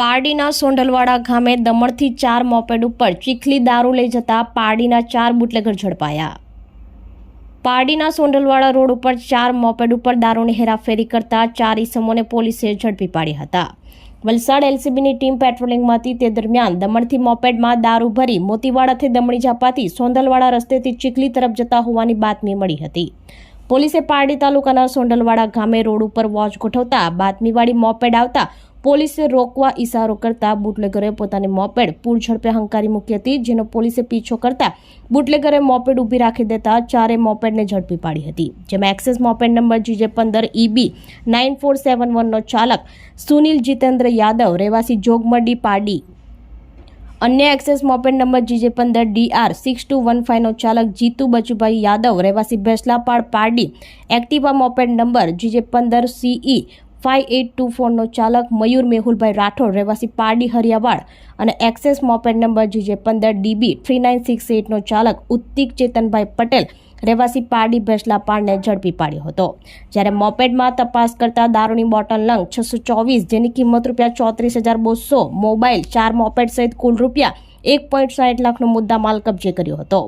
પારડીના સોંઢલવાડા ગામે દમણથી ચાર મોપેડ ઉપર ચીખલી દારૂ લઈ જતા પારડીના ચાર બુટલેગર ઝડપાયા. પારડીના સોંઢલવાડા રોડ ઉપર ચાર મોપેડ ઉપર દારૂની હેરાફેરી કરતા ચાર ઇસમોને પોલીસે ઝડપી પાડ્યા હતા. વલસાડ એલસીબીની ટીમ પેટ્રોલિંગમાંથી તે દરમિયાન દમણથી મોપેડમાં દારૂ ભરી મોતીવાડાથી દમણી જાપાથી સોંદલવાડા રસ્તેથી ચીખલી તરફ જતા હોવાની બાતમી મળી હતી. પોલીસે પારડી તાલુકાના સોંડલવાડા ગામે રોડ ઉપર વોચ ગોઠવતા બાતમીવાળી મોપેડ આવતા પોલીસે રોકવા ઈશારો કરતા બુટલેગરે પોતાની મોપેડ પૂર ઝડપે હંકારી મૂકી હતી, જેનો પોલીસે પીછો કરતા બુટલેગરે મોપેડ ઊભી રાખી દેતા ચારે મોપેડને ઝડપી પાડી હતી, જેમાં એક્સેસ મોપેડ નંબર જીજે પંદર, ઈબી નાઇન ફોર સેવન વનનો ચાલક સુનિલ જીતેન્દ્ર યાદવ, રહેવાસી જોગમડી પાડી, અન્ય એક્સેસ મોપેડ નંબર જીજે પંદર, ડીઆર સિક્સ ટુ વન ફાઇવનો ચાલક જીતુ બચુભાઈ યાદવ, રહેવાસી Bheslapad Pardi Activa moped number GJ પંદર, સીઈ ફાઇવ એટ ટુ ફોરનો ચાલક મયુર મેહુલભાઈ રાઠોડ રહેવાસી પારડી હરિયાવાડ અને એક્સેસ મોપેડ નંબર જીજે પંદર ડીબી થ્રી નાઇન સિક્સ એટનો ચાલક ઉત્તિક ચેતનભાઈ પટેલ રહેવાસી પારડી ભેસલાપાડને ઝડપી પાડ્યો હતો. જ્યારે મોપેડમાં તપાસ કરતા દારૂની બોટલ લંગ છસો ચોવીસ, જેની કિંમત રૂપિયા ચોત્રીસ હજાર બસો, મોબાઈલ ચાર મોપેડ સહિત કુલ રૂપિયા એક પોઈન્ટ સાઠ લાખનો મુદ્દામાલ કબજે કર્યો હતો.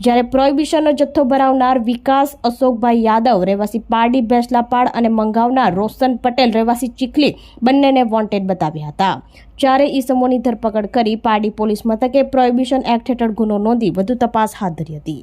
જ્યારે પ્રોહિબિશનનો જથ્થો ભરાવનાર વિકાસ અશોકભાઈ યાદવ, રહેવાસી પારડી, ભેસલાપાડ અને મંગાવનાર રોશન પટેલ, રહેવાસી ચીખલી બંનેને વોન્ટેડ બતાવ્યા હતા. ચારે ઈસમોની ધરપકડ કરી પારડી પોલીસ મથકે પ્રોહિબિશન એક્ટ હેઠળ ગુનો નોંધી વધુ તપાસ હાથ ધરી હતી.